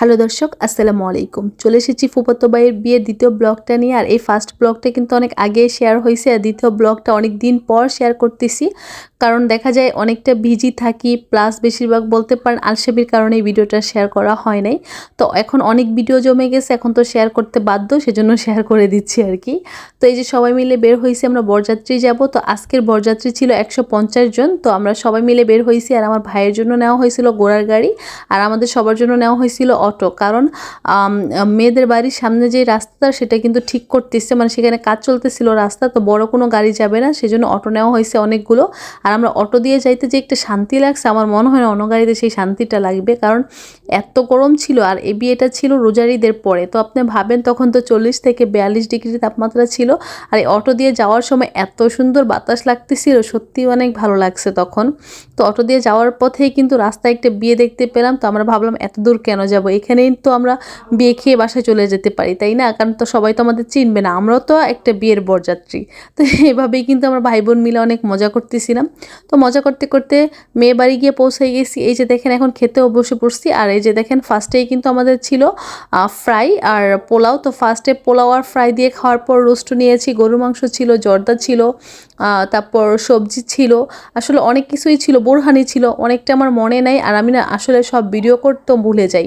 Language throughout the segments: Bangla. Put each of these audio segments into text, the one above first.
হ্যালো দর্শক, আসসালামু আলাইকুম। চলে এসেছি ফুফাতো ভাইয়ের বিয়ের দ্বিতীয় ব্লগটা নিয়ে। আর এই ফার্স্ট ব্লগটা কিন্তু অনেক আগে শেয়ার হয়েছে। আর দ্বিতীয় ব্লগটা অনেক দিন পর শেয়ার করতেছি। কারণ দেখা যায় অনেকটা বিজি থাকি প্লাস বেশিরভাগ বলতে পারেন আলসেবির কারণে এই ভিডিওটা শেয়ার করা হয় নাই। তো এখন অনেক ভিডিও জমে গেছে, এখন তো শেয়ার করতে বাধ্য, সেজন্য শেয়ার করে দিচ্ছি আর কি। তো এই যে সবাই মিলে বের হয়েছি, আমরা বরযাত্রী যাব। তো আজকের বরযাত্রী ছিল একশো পঞ্চাশ জন। তো আমরা সবাই মিলে বের হয়েছি। আর আমার ভাইয়ের জন্য নেওয়া হয়েছিল ঘোড়ার গাড়ি। আর আমাদের সবার জন্য নেওয়া হয়েছিল অটো। কারণ মেয়েদের বাড়ির সামনে যে রাস্তাটা, সেটা কিন্তু ঠিক করতেছে মানে সেখানে কাজ চলতেছিল রাস্তা, তো বড় কোনো গাড়ি যাবে না, সেজন্য অটো নেওয়া হয়েছে অনেকগুলো। আর আমরা অটো দিয়ে যাইতে যে একটা শান্তি লাগছে, আমার মনে হয় না অন্য গাড়িতে সেই শান্তিটা লাগবে, কারণ এত গরম ছিল, আর এ বিয়েটা ছিল রোজারিদের পরে। তো আপনি ভাবেন তখন তো চল্লিশ থেকে বিয়াল্লিশ ডিগ্রি তাপমাত্রা ছিল, আর এই অটো দিয়ে যাওয়ার সময় এত সুন্দর বাতাস লাগতেছিল সত্যি অনেক ভালো লাগছে তখন। তো অটো দিয়ে যাওয়ার পথেই কিন্তু রাস্তায় একটা বিয়ে দেখতে পেলাম, তো আমরা ভাবলাম, এত দূর কেন যাব? এখানেই তো আমরা বিয়ে খেয়ে বাসায় চলে যেতে পারি, তাই না? কারণ তো সবাই তো আমাদের চিনবে না, আমরাও তো একটা বিয়ের বরযাত্রী। তো এভাবেই কিন্তু আমরা ভাই বোন মিলে অনেক মজা করতেছিলাম। তো মজা করতে করতে মেয়ে বাড়ি গিয়ে পৌঁছে গেছি। এই যে দেখেন এখন খেতেও বসে পড়ছি, আর এই যে দেখেন ফার্স্টেই কিন্তু আমাদের ছিল ফ্রাই আর পোলাও। তো ফার্স্টে পোলাও আর ফ্রাই দিয়ে খাওয়ার পর রোস্ট নিয়েছি, গরুর মাংস ছিল, জর্দা ছিল তারপর সবজি ছিল। আসলে অনেক কিছুই ছিল, বোরহানি ছিল, অনেকটা আমার মনে নাই, আর আমি না আসলে সব ভিডিও করতেও ভুলে যাই।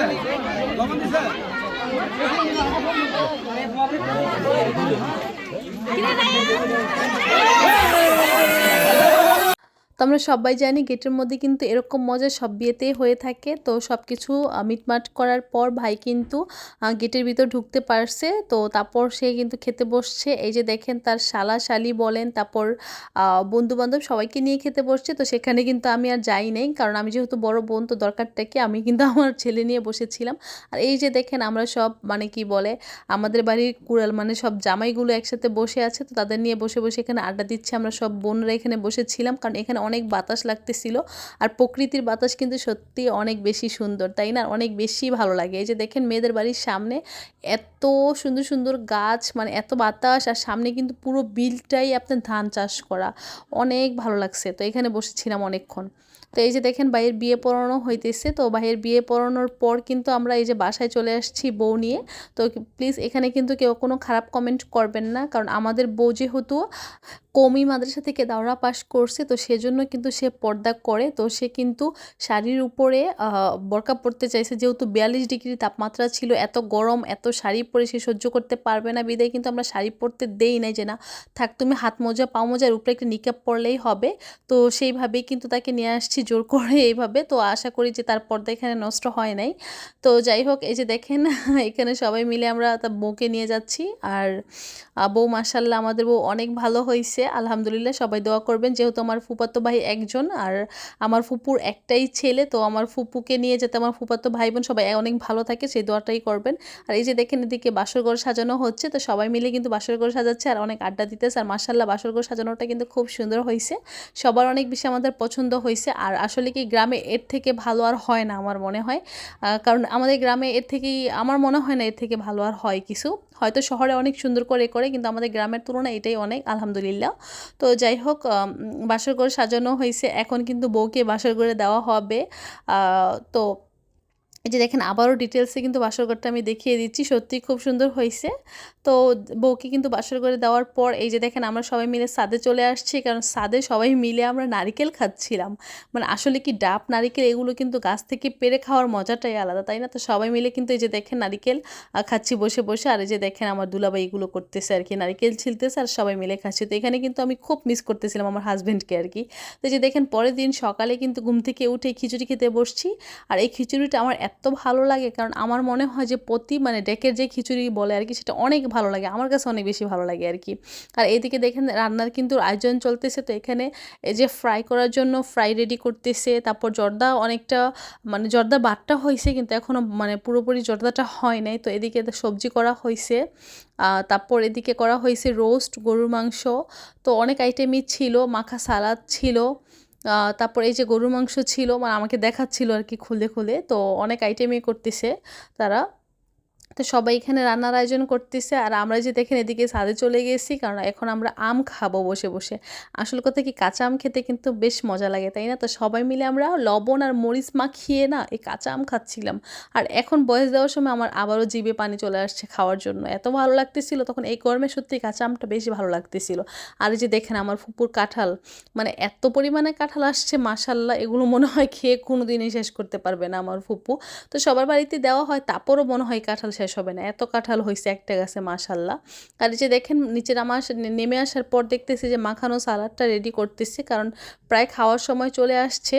তো আমরা সবাই জানি গেটের মধ্যে কিন্তু এরকম মজা সব বিয়েতেই হয়ে থাকে। তো সব কিছু মিটমাট করার পর ভাই কিন্তু গেটের ভিতর ঢুকতে পারছে। তো তারপর সে কিন্তু খেতে বসছে। এই যে দেখেন তার শালা শালি বলেন, তারপর বন্ধু বান্ধব সবাইকে নিয়ে খেতে বসছে। তো সেখানে কিন্তু আমি আর যাই নাই, কারণ আমি যেহেতু বড় বোন, তো দরকারটা কি? আমি কিন্তু আমার ছেলে নিয়ে বসেছিলাম। আর এই যে দেখেন আমরা সব মানে কি বলে, আমাদের বাড়ির কুড়াল মানে সব জামাইগুলো একসাথে বসে আছে। তো তাদের নিয়ে বসে বসে এখানে আড্ডা দিচ্ছে। আমরা সব বোনরা এখানে বসেছিলাম, কারণ এখানে অনেক বাতাস লাগতেছিল। আর প্রকৃতির বাতাস কিন্তু সত্যি অনেক বেশি সুন্দর, তাই না? অনেক বেশি ভালো লাগে। এই যে দেখেন মেয়েদের বাড়ির সামনে এত সুন্দর সুন্দর গাছ মানে এত বাতাস, আর সামনে কিন্তু পুরো বিলটাই আপনার ধান চাষ করা। অনেক ভালো লাগছে। তো এখানে বসেছিলাম অনেকক্ষণ। তো এই যে দেখেন ভাইয়ের বিয়ে পড়ানো হইতেছে, তো ভাইয়ের বিয়ে পড়ানোর পর কিন্তু আমরা এই যে বাসায় চলে আসছি বউ নিয়ে। তো প্লিজ এখানে কিন্তু কেউ কোনো খারাপ কমেন্ট করবেন না, কারণ আমাদের বউ যেহেতু কমি মাদ্রাসা থেকে দাওরা পাস করছে, তো সেজন্য কিন্তু সে পর্দা করে। তো সে কিন্তু শাড়ির উপরে বোরকা পরতে চাইছে। যেহেতু বিয়াল্লিশ ডিগ্রি তাপমাত্রা ছিল, এত গরম, এত শাড়ি পরে সে সহ্য করতে পারবে না। বিদায় কিন্তু আমরা শাড়ি পরতে দেই নাই যে না, থাক তুমি হাত মোজা, পাও মোজার উপরে একটা নিকাপ পরলেই হবে। তো সেইভাবেই কিন্তু তাকে নিয়ে আসছি। জোর করে এইভাবে। তো আশা করি যে তার পর্দা এখানে নষ্ট হয় নাই। তো যাই হোক, এই যে দেখেন, এখানে সবাই মিলে আমরা তার বউকে নিয়ে যাচ্ছি। আর বউ মাসাল্লাহ আমাদের বউ অনেক ভালো হয়েছে আলহামদুলিল্লাহ সবাই দোয়া করবেন। যেহেতু আমার ফুপাতো ভাই একজন, আর আমার ফুপুর একটাই ছেলে, তো আমার ফুপুকে নিয়ে যেতে আমার ফুপাতো ভাই বোন সবাই অনেক ভালো থাকে, সেই দোয়াটাই করবেন। আর এই যে দেখেন, এদিকে বাসরঘর সাজানো হচ্ছে। তো সবাই মিলে কিন্তু বাসরঘর সাজাচ্ছে আর অনেক আড্ডা দিতেছে। আর মাসাল্লাহ বাসরঘর সাজানোটা কিন্তু খুব সুন্দর হয়েছে সবার অনেক বেশি আমাদের পছন্দ হয়েছে আর আসলে কি গ্রামে এর থেকে ভালো আর হয় না আমার মনে হয়। কারণ আমাদের গ্রামে এর থেকেই, আমার মনে হয় না এর থেকে ভালো আর হয় কিছু। হয়তো শহরে অনেক সুন্দর করে করে, কিন্তু আমাদের গ্রামের তুলনায় এটাই অনেক, আলহামদুলিল্লাহ। তো যাই হোক বাসর ঘর সাজানো হয়েছে। এখন কিন্তু বউকে বাসর ঘরে দেওয়া হবে। তো এই যে দেখেন, আবারও ডিটেলসে কিন্তু বাসর ঘরটা আমি দেখিয়ে দিচ্ছি। সত্যি খুব সুন্দর হয়েছে। তো বউকে কিন্তু বাসর ঘরে দেওয়ার পর, এই যে দেখেন, আমরা সবাই মিলে সাদে চলে আসছি। কারণ সাদে সবাই মিলে আমরা নারিকেল খাচ্ছিলাম। মানে আসলে কি ডাব, নারিকেল এগুলো কিন্তু গাছ থেকে পেরে খাওয়ার মজাটাই আলাদা, তাই না? তো সবাই মিলে কিন্তু এই যে দেখেন, নারিকেল খাচ্ছি বসে বসে। আর এই যে দেখেন, আমার দুলাভাই এগুলো করতেছে আর কি। নারিকেল ছিলতেছে আর সবাই মিলে খাচ্ছি। তো এখানে কিন্তু আমি খুব মিস করতেছিলাম আমার হাজব্যান্ডকে আর কি। তো এই যে দেখেন, পরের দিন সকালে কিন্তু ঘুম থেকে উঠে খিচুড়ি খেতে বসছি। আর এই খিচুড়িটা আমার এত ভালো লাগে, কারণ আমার মনে হয় যে প্রতি মানে ডেকের যে খিচুড়ি বলে আর কি, সেটা অনেক ভালো লাগে। আমার কাছে অনেক বেশি ভালো লাগে আর কি। আর এদিকে দেখেন রান্নার কিন্তু আয়োজন চলতেছে, তো এখানে এই যে ফ্রাই করার জন্য ফ্রাই রেডি করতেছে, তারপর জর্দা অনেকটা মানে জর্দা বাটটা হয়েছে, কিন্তু এখনও মানে পুরোপুরি জর্দাটা হয় নাই। তো এদিকে সবজি করা হয়েছে তারপর এদিকে করা হয়েছে রোস্ট গরুর মাংস। তো অনেক আইটেমই ছিল, মাখা সালাদ ছিল। তারপর এই যে গরুর মাংস ছিল মানে আমাকে দেখাচ্ছিল আর কি খুলে খুলে তো অনেক আইটেমই করতেছে তারা। তো সবাই এখানে রান্নার আয়োজন করতেছে আর আমরা যে দেখেন এদিকে ছাদে চলে গেছি, কারণ এখন আমরা আম খাব বসে বসে। আসল কথা কি, কাঁচা আম খেতে কিন্তু বেশ মজা লাগে, তাই না? তো সবাই মিলে আমরা লবণ আর মরিচ মাখিয়ে না এই কাঁচা আম খাচ্ছিলাম। আর এখন বয়স দেওয়ার সময় আমার আবারও জিভে পানি চলে আসছে খাওয়ার জন্য। এত ভালো লাগতেছিল, তখন এই গরমে সত্যি কাঁচা আমটা বেশি ভালো লাগতেছিল। আর যে দেখেন আমার ফুপুর কাঁঠাল মানে এত পরিমাণে কাঁঠাল আসছে মাসাল্লাহ এগুলো মনে হয় খেয়ে কোনো দিনই শেষ করতে পারবে না আমার ফুপু। তো সবার বাড়িতে দেওয়া হয়, তারপরও মনে হয় কাঁঠাল শেষ হবে না। এত কাঁঠাল হয়েছে একটা গাছে মাশাল্লাহ আর এই যে দেখেন, নিচে নামা নেমে আসার পর দেখতেছি যে মাখানো সালাডটা রেডি করতেছি, কারণ প্রায় খাওয়ার সময় চলে আসছে।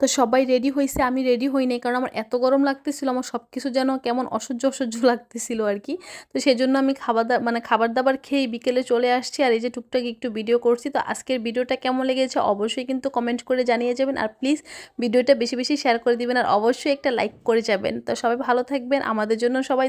তো সবাই রেডি হয়েছে আমি রেডি হইনি কারণ আমার এত গরম লাগতেছিল, আমার সব কিছু যেন কেমন অসহ্য অসহ্য লাগতেছিল আর কি। তো সেই জন্য আমি খাবার মানে খাবার দাবার খেয়ে বিকেলে চলে আসছি, আর এই যে টুকটাক একটু ভিডিও করছি। তো আজকের ভিডিওটা কেমন লেগেছে অবশ্যই কিন্তু কমেন্ট করে জানিয়ে যাবেন, আর প্লিজ ভিডিওটা বেশি বেশি শেয়ার করে দিবেন, আর অবশ্যই একটা লাইক করে যাবেন। তো সবাই ভালো থাকবেন, আমাদের জন্য সবাই